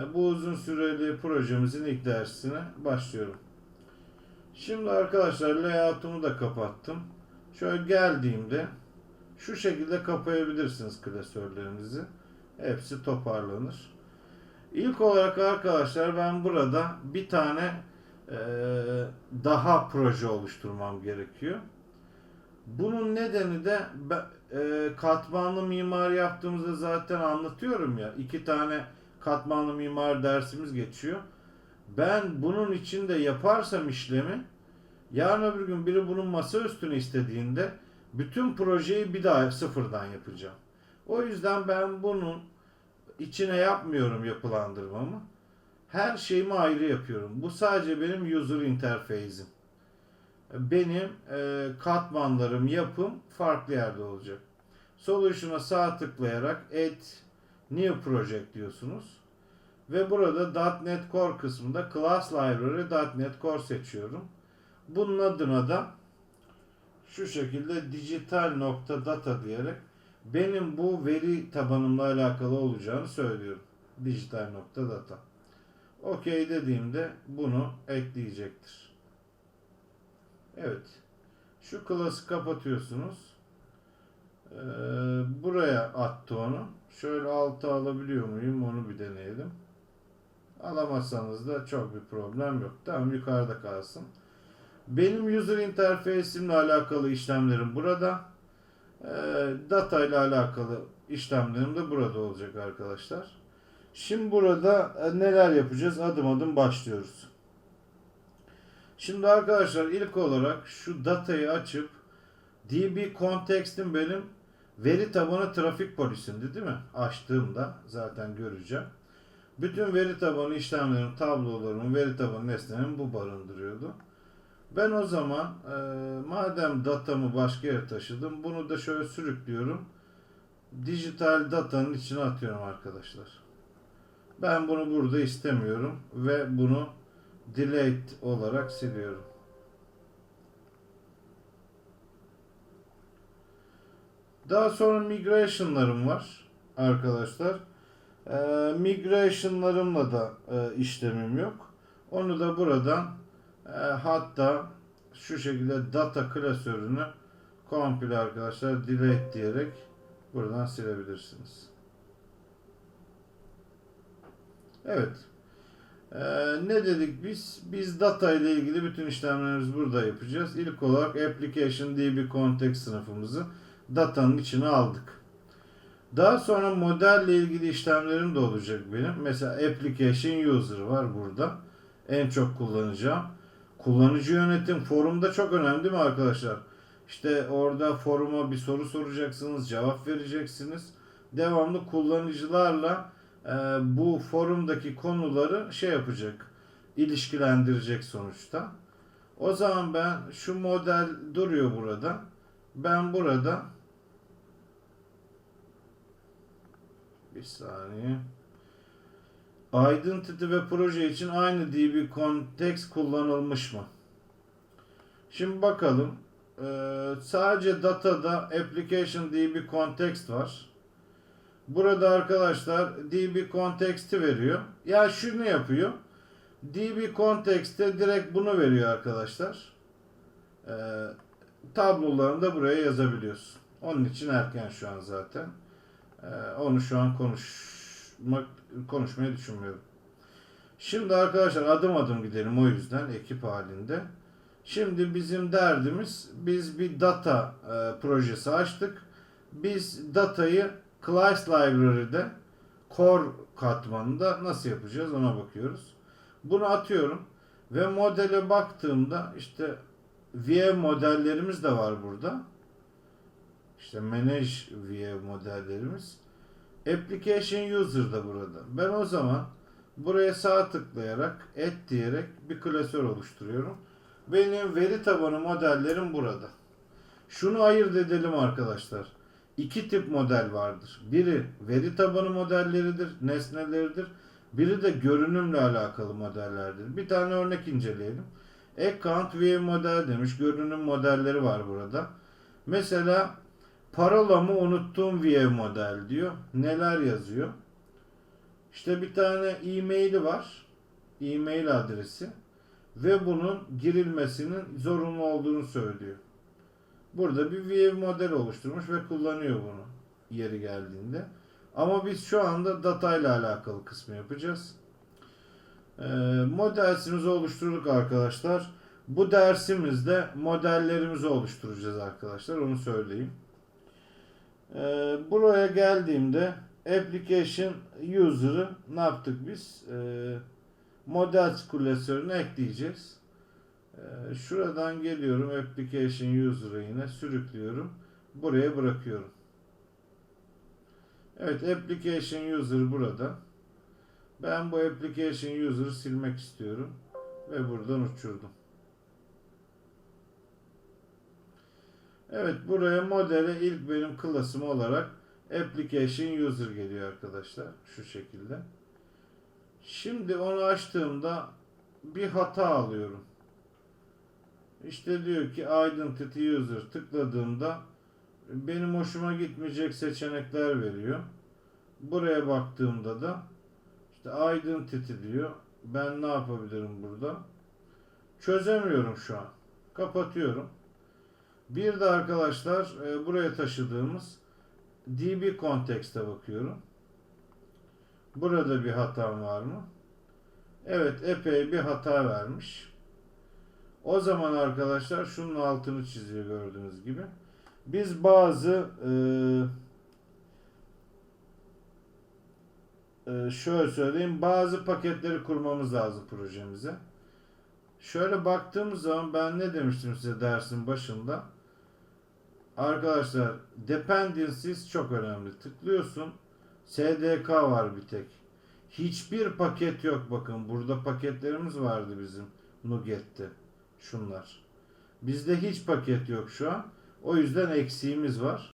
Ee, Bu uzun süreli projemizin ilk dersine başlıyorum. Şimdi arkadaşlar layout'umu da kapattım. Şöyle geldiğimde şu şekilde kapayabilirsiniz klasörlerinizi. Hepsi toparlanır. İlk olarak arkadaşlar ben burada bir tane eee, daha proje oluşturmam gerekiyor. Bunun nedeni de eee, katmanlı mimar yaptığımızda zaten anlatıyorum ya. iki tane katmanlı mimar dersimiz geçiyor. Ben bunun içinde yaparsam işlemi yarın öbür gün biri bunun masa üstüne istediğinde bütün projeyi bir daha sıfırdan yapacağım. O yüzden ben bunun içine yapmıyorum yapılandırmamı. Her şeyimi ayrı yapıyorum. Bu sadece benim user interface'im. Benim e, katmanlarım, yapım farklı yerde olacak. Solution'a sağ tıklayarak Add New Project diyorsunuz. Ve burada .NET Core kısmında Class Library .NET Core seçiyorum. Bunun adına da şu şekilde digital.data diyerek benim bu veri tabanımla alakalı olacağını söylüyorum. Digital.data. OK dediğimde bunu ekleyecektir. Evet. Şu class'ı kapatıyorsunuz. Ee, buraya attı onu. Şöyle alta alabiliyor muyum onu bir deneyelim. Alamazsanız da çok bir problem yok. Tamam yukarıda kalsın. Benim user interface'imle alakalı işlemlerim burada. Ee, data ile alakalı işlemlerim de burada olacak arkadaşlar. Şimdi burada e, neler yapacağız? Adım adım başlıyoruz. Şimdi arkadaşlar ilk olarak şu datayı açıp DB Context'in benim veri tabanı trafik polisimdi değil mi? Açtığımda zaten göreceğim. Bütün veri tabanı işlemlerim, tablolarımın, veri tabanı nesnelerimi bu barındırıyordu. Ben o zaman e, madem datamı başka yere taşıdım bunu da şöyle sürüklüyorum. Dijital datanın içine atıyorum arkadaşlar. Ben bunu burada istemiyorum ve bunu delete olarak siliyorum. Daha sonra migration'larım var arkadaşlar. E, migration'larımla da e, işlemim yok. Onu da buradan e, hatta şu şekilde data klasörünü komple arkadaşlar delete diyerek buradan silebilirsiniz. Evet. Ee, ne dedik biz? Biz data ile ilgili bütün işlemlerimizi burada yapacağız. İlk olarak application db context sınıfımızı datanın içine aldık. Daha sonra modelle ilgili işlemlerim de olacak benim. Mesela application user var burada. En çok kullanacağım. Kullanıcı yönetim forumda çok önemli değil mi arkadaşlar? İşte orada foruma bir soru soracaksınız, cevap vereceksiniz. Devamlı kullanıcılarla e, bu forumdaki konuları şey yapacak, ilişkilendirecek sonuçta. O zaman ben şu model duruyor burada. Ben burada bir saniye. Identity ve proje için aynı DB context kullanılmış mı? Şimdi bakalım. Ee, sadece datada application DB context var. Burada arkadaşlar DB context'i veriyor. Ya şunu yapıyor. DB context'te direkt bunu veriyor arkadaşlar. Ee, tablolarını da buraya yazabiliyorsun. Onun için erken şu an zaten. Ee, onu şu an konuşmak konuşmayı düşünmüyorum. Şimdi arkadaşlar adım adım gidelim o yüzden ekip halinde. Şimdi bizim derdimiz biz bir data e, projesi açtık. Biz datayı Class Library'de core katmanında nasıl yapacağız ona bakıyoruz. Bunu atıyorum ve modele baktığımda işte VM modellerimiz de var burada. İşte manage VM modellerimiz. Application user da burada. Ben o zaman buraya sağ tıklayarak et diyerek bir klasör oluşturuyorum. Benim veri tabanı modellerim burada. Şunu ayırt edelim arkadaşlar. İki tip model vardır. Biri veri tabanı modelleridir, nesneleridir. Biri de görünümle alakalı modellerdir. Bir tane örnek inceleyelim. Account VM model demiş. Görünüm modelleri var burada. Mesela parolamı unuttuğum VM model diyor. Neler yazıyor? İşte bir tane e-maili var. E-mail adresi. Ve bunun girilmesinin zorunlu olduğunu söylüyor. Burada bir Vue model oluşturmuş ve kullanıyor bunu yeri geldiğinde. Ama biz şu anda data ile alakalı kısmı yapacağız. Ee, modelimizi oluşturduk arkadaşlar. Bu dersimizde modellerimizi oluşturacağız arkadaşlar. Onu söyleyeyim. Ee, buraya geldiğimde application user'ı ne yaptık biz? Ee, model klasörüne ekleyeceğiz. Ee, şuradan geliyorum application user'ı yine sürüklüyorum. Buraya bırakıyorum. Evet application user burada. Ben bu application user'ı silmek istiyorum ve buradan uçurdum. Evet buraya modele ilk benim klasım olarak application user geliyor arkadaşlar şu şekilde. Şimdi onu açtığımda bir hata alıyorum. İşte diyor ki identity user tıkladığımda benim hoşuma gitmeyecek seçenekler veriyor. Buraya baktığımda da işte identity diyor. Ben ne yapabilirim burada? Çözemiyorum şu an. Kapatıyorum. Bir de arkadaşlar e, buraya taşıdığımız DB Context'e bakıyorum. Burada bir hatam var mı? Evet epey bir hata vermiş. O zaman arkadaşlar şunun altını çiziyor gördüğünüz gibi. Biz bazı e, e, şöyle söyleyeyim bazı paketleri kurmamız lazım projemize. Şöyle baktığımız zaman ben ne demiştim size dersin başında? Arkadaşlar dependencies çok önemli. Tıklıyorsun. SDK var bir tek. Hiçbir paket yok bakın. Burada paketlerimiz vardı bizim Nuget'te. Şunlar. Bizde hiç paket yok şu an. O yüzden eksiğimiz var.